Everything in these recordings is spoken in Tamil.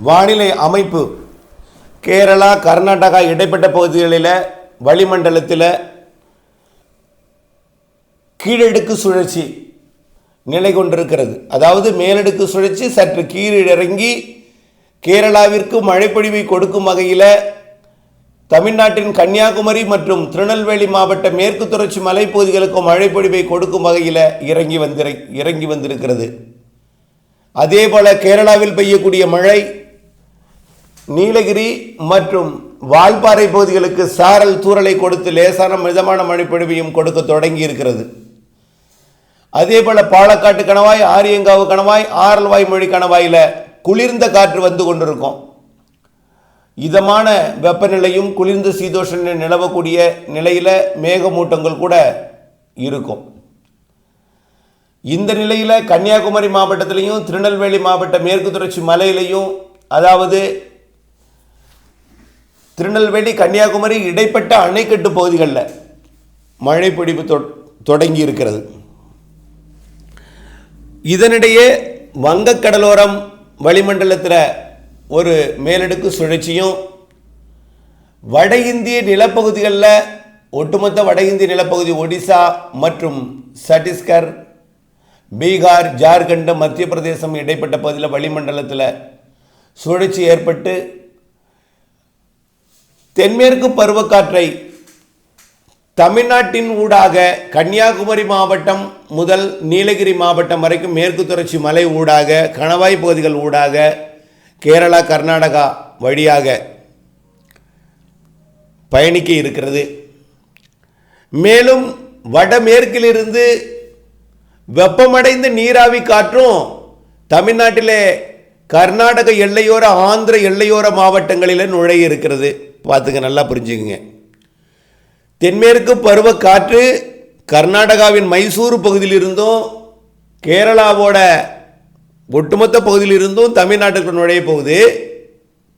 வானிலை அமைப்பு. கேரளா கர்நாடகா இடைப்பட்ட பகுதிகளில் வளிமண்டலத்தில் கீழடுக்கு சுழற்சி நிலை கொண்டிருக்கிறது. அதாவது மேலடுக்கு சுழற்சி சற்று கீழிறங்கி கேரளாவிற்கு மழைப்பொழிவை கொடுக்கும் வகையில் தமிழ்நாட்டின் கன்னியாகுமரி மற்றும் திருநெல்வேலி மாவட்ட மேற்கு தொடர்ச்சி மலைப்பகுதிகளுக்கு மழைப்பொழிவை கொடுக்கும் வகையில் இறங்கி வந்திரு இறங்கி வந்திருக்கிறது. அதே போல கேரளாவில் பெய்யக்கூடிய மழை நீலகிரி மற்றும் வால்பாறை பகுதிகளுக்கு சாரல் தூரலை கொடுத்து லேசான மிதமான மழைப்பொழிவையும் கொடுக்க தொடங்கி இருக்கிறது அதே போல் பாலக்காட்டு கணவாய் ஆரியங்காவு கணவாய் ஆரல்வாய் மொழி கணவாயில் குளிர்ந்த காற்று வந்து கொண்டிருக்கும். இதமான வெப்பநிலையும் குளிர்ந்த சீதோஷன் நிலவக்கூடிய நிலையில் மேகமூட்டங்கள் கூட இருக்கும். இந்த நிலையில் கன்னியாகுமரி மாவட்டத்திலையும் திருநெல்வேலி மாவட்ட மேற்கு தொடர்ச்சி மலையிலையும் அதாவது திருநெல்வேலி கன்னியாகுமரி இடைப்பட்ட அணைக்கட்டு பகுதிகளில் மழை பிடிப்பு தொடங்கி இருக்கிறது இதனிடையே வங்கக்கடலோரம் வளிமண்டலத்தில் ஒரு மேலடுக்கு சுழற்சியும் வட இந்திய நிலப்பகுதிகளில் ஒட்டுமொத்த வட இந்திய நிலப்பகுதி ஒடிசா மற்றும் சத்தீஸ்கர் பீகார் ஜார்க்கண்ட் மத்திய பிரதேசம் இடைப்பட்ட பகுதியில் வளிமண்டலத்தில் சுழற்சி ஏற்பட்டு தென்மேற்கு பருவக்காற்றை தமிழ்நாட்டின் ஊடாக கன்னியாகுமரி மாவட்டம் முதல் நீலகிரி மாவட்டம் வரைக்கும் மேற்கு தொடர்ச்சி மலை ஊடாக கணவாய் பகுதிகள் ஊடாக கேரளா கர்நாடகா வழியாக பயணிக்க இருக்கிறது. மேலும் வடமேற்கிலிருந்து வெப்பமடைந்த நீராவி காற்றும் தமிழ்நாட்டிலே கர்நாடக எல்லையோர ஆந்திர எல்லையோர மாவட்டங்களில் நுழைய இருக்கிறது. பார்த்துங்க நல்லா புரிஞ்சுக்குங்க. தென்மேற்கு பருவக்காற்று கர்நாடகாவின் மைசூர் பகுதியிலிருந்தும் கேரளாவோட ஒட்டுமொத்த பகுதியிலிருந்தும் தமிழ்நாட்டுக்கு நுழைய போகுது.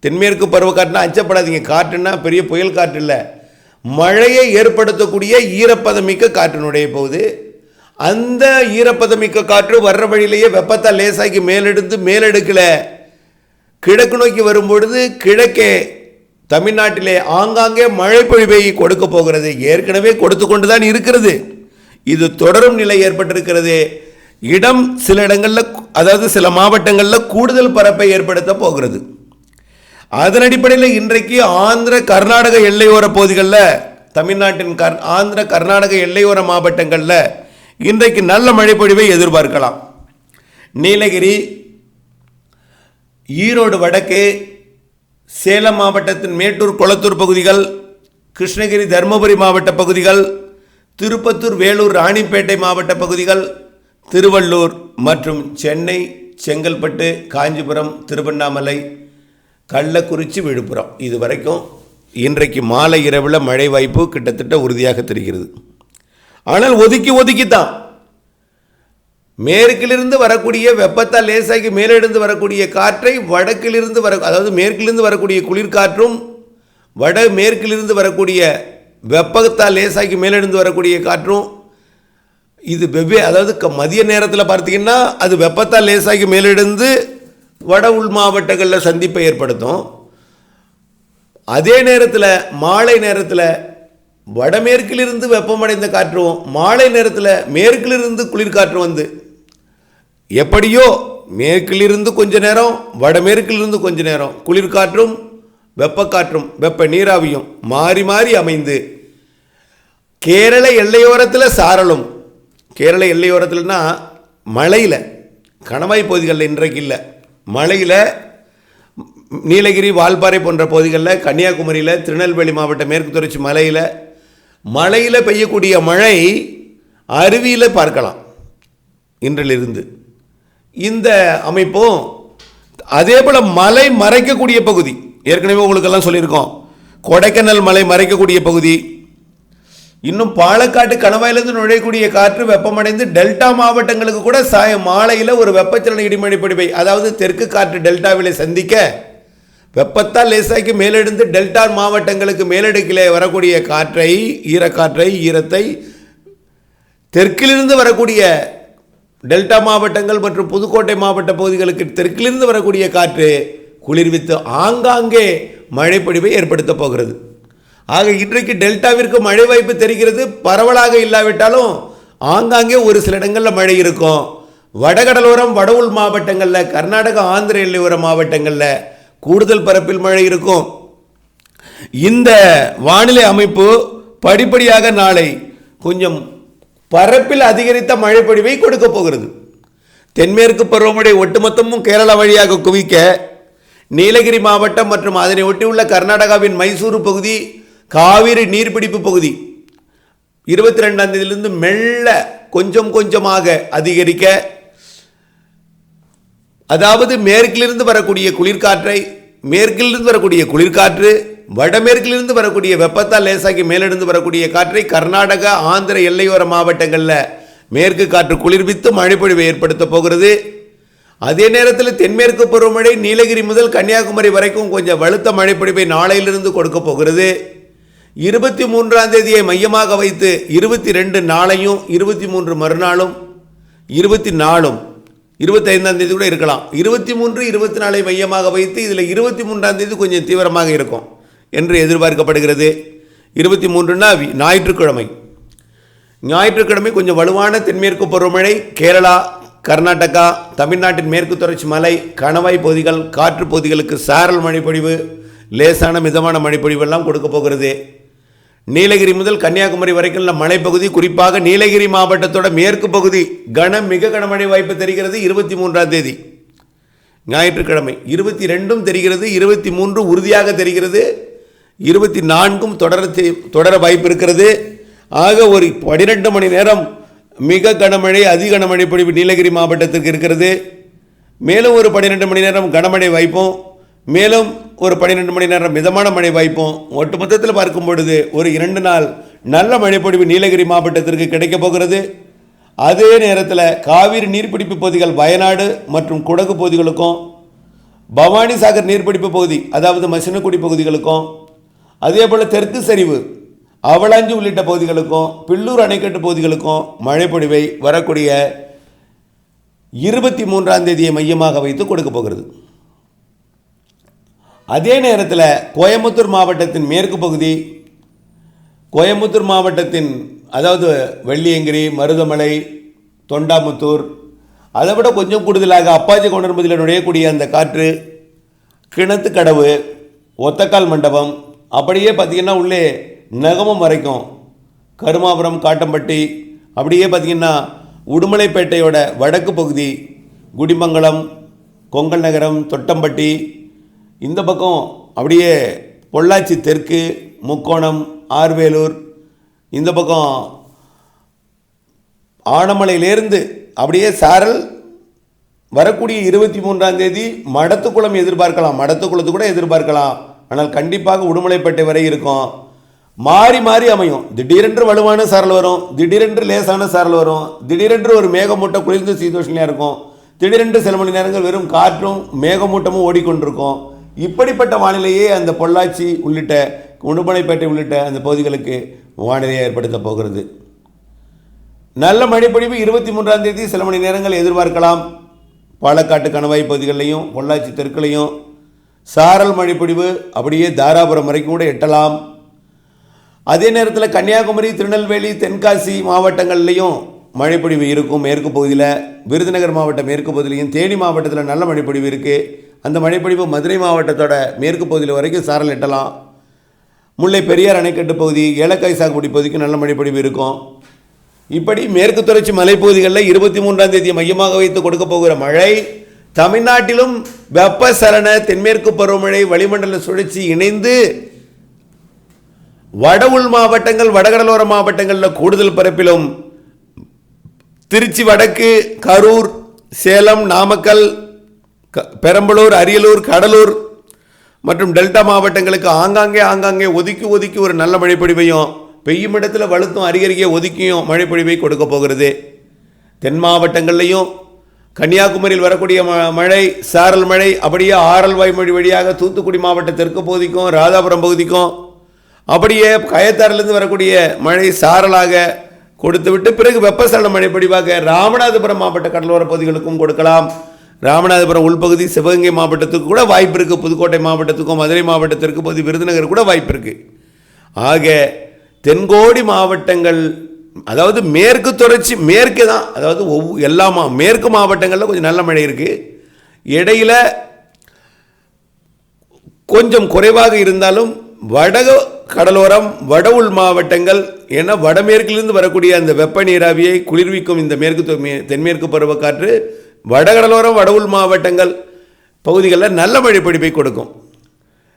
தென்மேற்கு பருவக்காற்றுனா அச்சப்படாதீங்க காற்றுன்னா பெரிய புயல் காற்று இல்லை. மழையை ஏற்படுத்தக்கூடிய ஈரப்பதமிக்க காற்று நுழைய போகுது. அந்த ஈரப்பதமிக்க காற்று வர்ற வழியிலேயே வெப்பத்தால் லேசாக்கி மேலெடுத்து மேலெடுக்கல. கிழக்கு நோக்கி வரும்பொழுது கிழக்கே தமிழ்நாட்டிலே ஆங்காங்கே மழை பொழிவை கொடுக்க போகிறது. ஏற்கனவே கொடுத்து கொண்டு தான் இருக்கிறது. இது தொடரும் நிலை ஏற்பட்டிருக்கிறது. இடம் சில இடங்களில் அதாவது சில மாவட்டங்களில் கூடுதல் பரப்பை ஏற்படுத்த போகிறது. அதன் அடிப்படையில் இன்றைக்கு ஆந்திர கர்நாடக எல்லையோர பகுதிகளில் தமிழ்நாட்டின் கர் ஆந்திர கர்நாடக எல்லையோர மாவட்டங்களில் இன்றைக்கு நல்ல மழைப்பொழிவை எதிர்பார்க்கலாம். நீலகிரி ஈரோடு வடக்கு சேலம் மாவட்டத்தின் மேட்டூர் கொளத்தூர் பகுதிகள் கிருஷ்ணகிரி தருமபுரி மாவட்ட பகுதிகள் திருப்பத்தூர் வேலூர் ராணிப்பேட்டை மாவட்ட பகுதிகள் திருவள்ளூர் மற்றும் சென்னை செங்கல்பட்டு காஞ்சிபுரம் திருவண்ணாமலை கள்ளக்குறிச்சி விழுப்புரம். இது வரைக்கும் இன்றைக்கு மாலை இரவில் மழை வாய்ப்பு கிட்டத்தட்ட உறுதியாக தெரிகிறது. ஆனால் ஒதுக்கி ஒதுக்கி தான் மேற்கிலிருந்து வரக்கூடிய வெப்பத்தால் லேசாகி மேலிருந்து வரக்கூடிய காற்றை வடக்கிலிருந்து வர அதாவது மேற்கிலிருந்து வரக்கூடிய குளிர்காற்றும் வட மேற்கிலிருந்து வரக்கூடிய வெப்பத்தால் லேசாகி மேலிருந்து வரக்கூடிய காற்றும் இது வெவ்வே அதாவது க- மதிய நேரத்தில் பார்த்தீங்கன்னா அது வெப்பத்தால் லேசாகி மேலிருந்து வட உள் மாவட்டங்களில் சந்திப்பை ஏற்படுத்தும். அதே நேரத்தில் மாலை நேரத்தில் வடமேற்கிலிருந்து வெப்பமடைந்த காற்றும் மாலை நேரத்தில் மேற்கிலிருந்து குளிர்காற்று வந்து எப்படியோ மேற்கிலிருந்து கொஞ்ச நேரம் வடமேற்கிலிருந்து கொஞ்ச நேரம். குளிர்காற்றும் வெப்பக்காற்றும் வெப்ப நீராவியும் மாறி மாறி அமைந்து கேரள எல்லையோரத்தில் சாரலும். கேரள எல்லையோரத்தில்னா மலையில் கணவாய் பகுதிகளில் இன்றைக்கு இல்லை. மலையில் நீலகிரி வால்பாறை போன்ற பகுதிகளில் கன்னியாகுமரியில் திருநெல்வேலி மாவட்ட மேற்கு தொடர்ச்சி மலையில் மலையில் பெய்யக்கூடிய மழை அருவியில் பார்க்கலாம். இன்றிலிருந்து. இந்த அமைப்பும் அதே போல் மலை மறைக்கக்கூடிய பகுதி. ஏற்கனவே உங்களுக்கெல்லாம் சொல்லியிருக்கோம். கொடைக்கானல் மலை மறைக்கக்கூடிய பகுதி. இன்னும் பாலக்காட்டு கணவாயிலிருந்து நுழையக்கூடிய காற்று வெப்பமடைந்து டெல்டா மாவட்டங்களுக்கு கூட சாய மாலையில் ஒரு வெப்பச்சலன இடிமழை அதாவது தெற்கு காற்று டெல்டாவிலே சந்திக்க வெப்பத்தால் லேசாக்கி மேலெடுந்து டெல்டா மாவட்டங்களுக்கு மேலடுக்கிலே வரக்கூடிய காற்றை ஈரக்காற்றை ஈரத்தை தெற்கிலிருந்து வரக்கூடிய டெல்டா மாவட்டங்கள் மற்றும் புதுக்கோட்டை மாவட்ட பகுதிகளுக்கு தெற்கிலிருந்து வரக்கூடிய காற்று குளிர்வித்து ஆங்காங்கே மழைப்பொழிவை ஏற்படுத்தப் போகிறது. ஆக இன்றைக்கு டெல்டாவிற்கு மழை வாய்ப்பு தெரிகிறது. பரவலாக இல்லாவிட்டாலும் ஆங்காங்கே ஒரு சில இடங்களில் மழை இருக்கும். வடகடலோரம் வட மாவட்டங்களில் கர்நாடகா ஆந்திர எல்லையோர மாவட்டங்களில் கூடுதல் பரப்பில் மழை இருக்கும். இந்த வானிலை அமைப்பு படிப்படியாக நாளை கொஞ்சம் பரப்பில் அதிகரித்த மழைப்பொழிவை கொடுக்க போகிறது. தென்மேற்கு பருவமழை ஒட்டுமொத்தமும் கேரளா வழியாக குவிக்க நீலகிரி மாவட்டம் மற்றும் அதனை ஒட்டியுள்ள கர்நாடகாவின் மைசூரு பகுதி காவிரி நீர்பிடிப்பு பகுதி இருபத்தி ரெண்டாம் தேதியிலிருந்து மெல்ல கொஞ்சம் கொஞ்சமாக அதிகரிக்க அதாவது மேற்கிலிருந்து வரக்கூடிய குளிர்காற்றை மேற்கிலிருந்து வரக்கூடிய குளிர்காற்று வடமேற்கிலிருந்து வரக்கூடிய வெப்பத்தால் லேசாகி மேலிருந்து வரக்கூடிய காற்றை கர்நாடகா ஆந்திர எல்லையோர மாவட்டங்களில் மேற்கு காற்று குளிர்வித்து மழைப்பொழிவை ஏற்படுத்த போகிறது. அதே நேரத்தில் தென்மேற்கு பருவமழை நீலகிரி முதல் கன்னியாகுமரி வரைக்கும் கொஞ்சம் வலுத்த மழைப்பொழிவை நாளையிலிருந்து கொடுக்க போகிறது. இருபத்தி மூன்றாம் தேதியை மையமாக வைத்து இருபத்தி ரெண்டு நாளையும் இருபத்தி மூன்று மறுநாளும் இருபத்தி நாலும் இருபத்தைந்தாம் தேதி கூட இருக்கலாம். இருபத்தி மூன்று இருபத்தி நாலை மையமாக வைத்து இதில் இருபத்தி மூன்றாம் தேதி கொஞ்சம் தீவிரமாக இருக்கும். என்று எதிர்பார்க்கப்படுகிறது. இருபத்தி மூன்றுனா வி- ஞாயிற்றுக்கிழமை. ஞாயிற்றுக்கிழமை கொஞ்சம் வலுவான தென்மேற்கு பருவமழை கேரளா கர்நாடகா தமிழ்நாட்டின் மேற்கு தொடர்ச்சி மலை கணவாய் பகுதிகள் காற்று பகுதிகளுக்கு சாரல் மழைப்பொழிவு லேசான மிதமான மழைப்பொழிவு எல்லாம் கொடுக்க போகிறது. நீலகிரி முதல் கன்னியாகுமரி வரைக்கும் உள்ள மலைப்பகுதி குறிப்பாக நீலகிரி மாவட்டத்தோட மேற்கு பகுதி கன மிக கனமழை வாய்ப்பு தெரிகிறது இருபத்தி மூன்றாம் தேதி. ஞாயிற்றுக்கிழமை இருபத்தி ரெண்டும் தெரிகிறது இருபத்தி மூன்று உறுதியாக தெரிகிறது. இருபத்தி நான்கும் தொடர தொடர வாய்ப்பு இருக்கிறது ஆக ஒரு பனிரெண்டு மணி நேரம் மிக கனமழை அதி கனமழை பொழிவு நீலகிரி மாவட்டத்திற்கு இருக்கிறது. மேலும் ஒரு பன்னிரெண்டு மணி நேரம் கனமழை வாய்ப்பும். மேலும் ஒரு பன்னிரெண்டு மணி நேரம் மிதமான மழை வாய்ப்பும். ஒட்டுமொத்தத்தில் பார்க்கும் பொழுது ஒரு இரண்டு நாள் நல்ல மழைப்பொழிவு நீலகிரி மாவட்டத்திற்கு கிடைக்கப் போகிறது. அதே நேரத்தில் காவிரி நீர்பிடிப்பு பகுதிகள் வயநாடு மற்றும் குடகு பகுதிகளுக்கும் பவானி சாகர் நீர்பிடிப்பு பகுதி அதாவது மசினக்குடி பகுதிகளுக்கும் அதே போல் தெற்கு சரிவு. அவலாஞ்சி உள்ளிட்ட பகுதிகளுக்கும் பில்லூர் அணைக்கட்டு பகுதிகளுக்கும் மழைப்பொழிவை வரக்கூடிய இருபத்தி மூன்றாம் தேதியை மையமாக வைத்து கொடுக்க போகிறது. அதே நேரத்தில் கோயம்புத்தூர் மாவட்டத்தின் மேற்கு பகுதி கோயம்புத்தூர் மாவட்டத்தின் அதாவது வெள்ளியங்கிரி மருதமலை தொண்டாமுத்தூர் அதை விட கொஞ்சம் கூடுதலாக அப்பாச்சி கொண்டர்பதியில் நுழையக்கூடிய அந்த காற்று கிணத்து கடவு ஒத்தக்கால் மண்டபம் அப்படியே பார்த்தீங்கன்னா உள்ளே நகமம் வரைக்கும் கருமாபுரம் காட்டம்பட்டி அப்படியே பார்த்தீங்கன்னா உடுமலைப்பேட்டையோட வடக்கு பகுதி குடிமங்கலம் கொங்கல் நகரம் தொட்டம்பட்டி இந்த பக்கம் அப்படியே பொள்ளாச்சி தெற்கு முக்கோணம் ஆர்வேலூர் இந்த பக்கம் ஆனமலையிலேருந்து அப்படியே சாரல் வரக்கூடிய இருபத்தி மூன்றாம் தேதி மடத்துக்குளம் எதிர்பார்க்கலாம். மடத்துக்குளத்து கூட எதிர்பார்க்கலாம். ஆனால் கண்டிப்பாக உடுமலைப்பேட்டை வரை இருக்கும். மாறி மாறி அமையும். திடீரென்று வலுவான சாரல் வரும். திடீரென்று லேசான சாரல் வரும். திடீரென்று ஒரு மேகமூட்டம் குளிர்ந்து சீதோஷனையாக இருக்கும். திடீரென்று சில மணி நேரங்கள் வெறும் காற்றும் மேகமூட்டமும் ஓடிக்கொண்டிருக்கும். இப்படிப்பட்ட வானிலையே அந்த பொள்ளாச்சி உள்ளிட்ட உடுமலைப்பேட்டை உள்ளிட்ட அந்த பகுதிகளுக்கு வானிலையை ஏற்படுத்த போகிறது. நல்ல மழைப்பொழிவு இருபத்தி மூன்றாம் தேதி சில மணி நேரங்கள் எதிர்பார்க்கலாம். பாலக்காட்டு கணவாய் பகுதிகளிலையும் பொள்ளாச்சி தெற்குலையும் சாரல் மழைப்பொழிவு அப்படியே தாராபுரம் வரைக்கும் கூட எட்டலாம். அதே நேரத்தில் கன்னியாகுமரி திருநெல்வேலி தென்காசி மாவட்டங்கள்லையும் மழைப்பொழிவு இருக்கும் மேற்கு பகுதியில். விருதுநகர் மாவட்ட மேற்கு பகுதியிலையும் தேனி மாவட்டத்தில் நல்ல மழைப்பொழிவு இருக்குது அந்த மழைப்பொழிவு மதுரை மாவட்டத்தோட மேற்கு பகுதியில் வரைக்கும் சாரல் எட்டலாம். முல்லை பெரியார் அணைக்கட்டு பகுதி ஏலக்காய் சாகுபடி பகுதிக்கு நல்ல மழைப்பொழிவு இருக்கும். இப்படி மேற்கு தொடர்ச்சி மலைப்பகுதிகளில் இருபத்தி மூன்றாம் தேதி மையமாக வைத்து கொடுக்க போகிற மழை தமிழ்நாட்டிலும் வெப்பசலன தென்மேற்கு பருவமழை வளிமண்டல சுழற்சி இணைந்து வட உள் மாவட்டங்கள் வடகடலோர மாவட்டங்களில் கூடுதல் பரப்பிலும் திருச்சி வடக்கு கரூர் சேலம் நாமக்கல் க பெரம்பலூர் அரியலூர் கடலூர் மற்றும் டெல்டா மாவட்டங்களுக்கு ஆங்காங்கே ஆங்காங்கே ஒதுக்கி ஒதுக்கி ஒரு நல்ல மழைப்பொழிவையும் பெய்யும் இடத்துல வலுத்தும் அருகருகே ஒதுக்கியும் மழைப்பொழிவை கொடுக்க போகிறது. தென் மாவட்டங்கள்லையும் கன்னியாகுமரியில் வரக்கூடிய ம- மழை சாரல் மழை அப்படியே ஆரல் வாய்மொழி வழியாக தூத்துக்குடி மாவட்ட தெற்கு பகுதிக்கும் ராதாபுரம் பகுதிக்கும் அப்படியே கயத்தாறிலிருந்து வரக்கூடிய மழை சாரலாக கொடுத்துவிட்டு பிறகு வெப்பசலன மழை பிடிவாக ராமநாதபுரம் மாவட்ட கடலோர பகுதிகளுக்கும் கொடுக்கலாம். ராமநாதபுரம் உள்பகுதி சிவகங்கை மாவட்டத்துக்கு கூட வாய்ப்பு இருக்குது புதுக்கோட்டை மாவட்டத்துக்கும் மதுரை மாவட்டத்திற்கு பகுதி விருதுநகர் கூட வாய்ப்பு இருக்குது ஆக தென்கோடி மாவட்டங்கள் அதாவது மேற்கு தொடர்ச்சி மேற்கு தான் அதாவது ஒவ்வொரு எல்லா மா மேற்கு மாவட்டங்களில் கொஞ்சம் நல்ல மழை இருக்குது இடையில் கொஞ்சம் குறைவாக இருந்தாலும் வட கடலோரம் வட உள் மாவட்டங்கள் ஏன்னா வடமேற்கிலிருந்து வரக்கூடிய அந்த வெப்ப நீராவியை குளிர்விக்கும் இந்த மேற்கு தென்மேற்கு பருவக்காற்று வடகடலோரம் வட உள் மாவட்டங்கள் பகுதிகளில் நல்ல மழை கொடுக்கும்.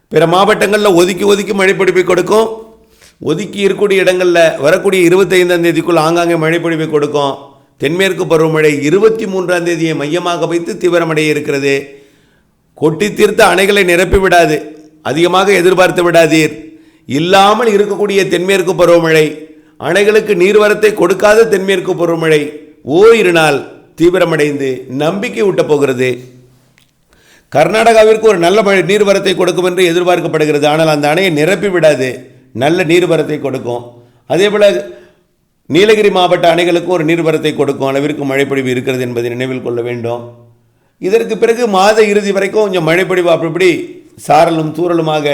பிற மாவட்டங்களில் ஒதுக்கி ஒதுக்கி மழை கொடுக்கும். ஒதுக்கி இருக்கக்கூடிய இடங்களில் வரக்கூடிய இருபத்தைந்தாம் தேதிக்குள் ஆங்காங்கே மழைப்பொழிவை கொடுக்கும். தென்மேற்கு பருவமழை இருபத்தி மூன்றாம் தேதியை மையமாக வைத்து தீவிரமடைய இருக்கிறது. கொட்டி தீர்த்த அணைகளை நிரப்பி விடாது. அதிகமாக எதிர்பார்த்து விடாதீர். இல்லாமல் இருக்கக்கூடிய தென்மேற்கு பருவமழை அணைகளுக்கு நீர்வரத்தை கொடுக்காத தென்மேற்கு பருவமழை ஓரிரு நாள் தீவிரமடைந்து நம்பிக்கை ஊட்டப் போகிறது. கர்நாடகாவிற்கு ஒரு நல்ல மழை நீர்வரத்தை கொடுக்கும் என்று எதிர்பார்க்கப்படுகிறது. ஆனால் அந்த அணையை நிரப்பி விடாது. நல்ல நீர்வரத்தை கொடுக்கும். அதே போல் நீலகிரி மாவட்ட அணைகளுக்கும் ஒரு நீர்வரத்தை கொடுக்கும். அளவிற்கு மழைப்பொழிவு இருக்கிறது என்பதை நினைவில் கொள்ள வேண்டும். இதற்கு பிறகு மாத இறுதி வரைக்கும் கொஞ்சம் மழைப்பொழிவு அப்படிப்படி சாரலும் தூரலுமாக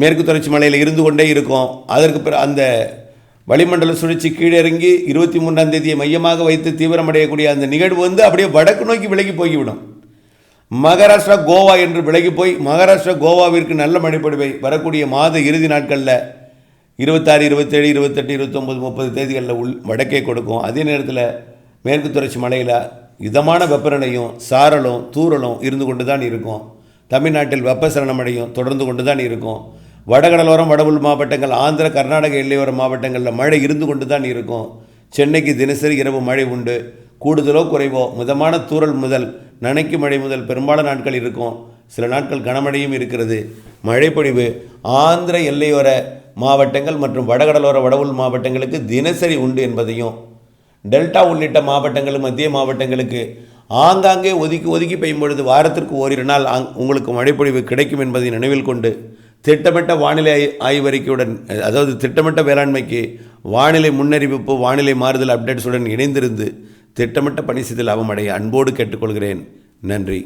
மேற்கு தொடர்ச்சி மலையில் இருந்து கொண்டே இருக்கும். அதற்கு பிற அந்த வளிமண்டல சுழற்சி கீழே இறங்கி இருபத்தி மூன்றாம் தேதியை மையமாக வைத்து தீவிரமடையக்கூடிய அந்த நிகழ்வு வந்து அப்படியே வடக்கு நோக்கி விலகி போய்விடும். மகாராஷ்டிரா கோவா என்று விலகி போய் மகாராஷ்டிரா கோவாவிற்கு நல்ல மழைப்படுவை வரக்கூடிய மாத இறுதி நாட்களில் இருபத்தாறு இருபத்தேழு இருபத்தெட்டு இருபத்தொம்பது முப்பது தேதிகளில் உள் வடக்கே கொடுக்கும். அதே நேரத்தில் மேற்கு தொடர்ச்சி மலையில் இதமான வெப்பநிலையும் சாரலும் தூரலும் இருந்து கொண்டு தான் இருக்கும். தமிழ்நாட்டில் வெப்பசலன மழையும் தொடர்ந்து கொண்டு தான் இருக்கும். வடகடலோரம் வடவுள் மாவட்டங்கள் ஆந்திர கர்நாடக எல்லையோர மாவட்டங்களில் மழை இருந்து கொண்டு தான் இருக்கும். சென்னைக்கு தினசரி இரவு மழை உண்டு. கூடுதலோ குறைவோ மிதமான தூரல் முதல் நனைக்கு மழை முதல் பெரும்பாலான நாட்கள் இருக்கும். சில நாட்கள் கனமழையும் இருக்கிறது. மழைப்பொழிவு ஆந்திர எல்லையோர மாவட்டங்கள் மற்றும் வடகடலோர வடவுள் மாவட்டங்களுக்கு தினசரி உண்டு என்பதையும் டெல்டா உள்ளிட்ட மாவட்டங்கள் மத்திய மாவட்டங்களுக்கு ஆங்காங்கே ஒதுக்கி ஒதுக்கி பெய்யும் பொழுது வாரத்திற்கு ஓரிரு நாள் ஆங் உங்களுக்கு மழைப்பொழிவு கிடைக்கும் என்பதை நினைவில் கொண்டு திட்டமிட்ட வானிலை ஆய்- ஆய்வறிக்கையுடன் அதாவது திட்டமிட்ட வேளாண்மைக்கு வானிலை முன்னறிவிப்பு வானிலை மாறுதல் அப்டேட்ஸுடன் இணைந்திருந்து திட்டமிட்ட பணி செய்து லாபம் அடைய அன்போடு கேட்டுக்கொள்கிறேன். நன்றி.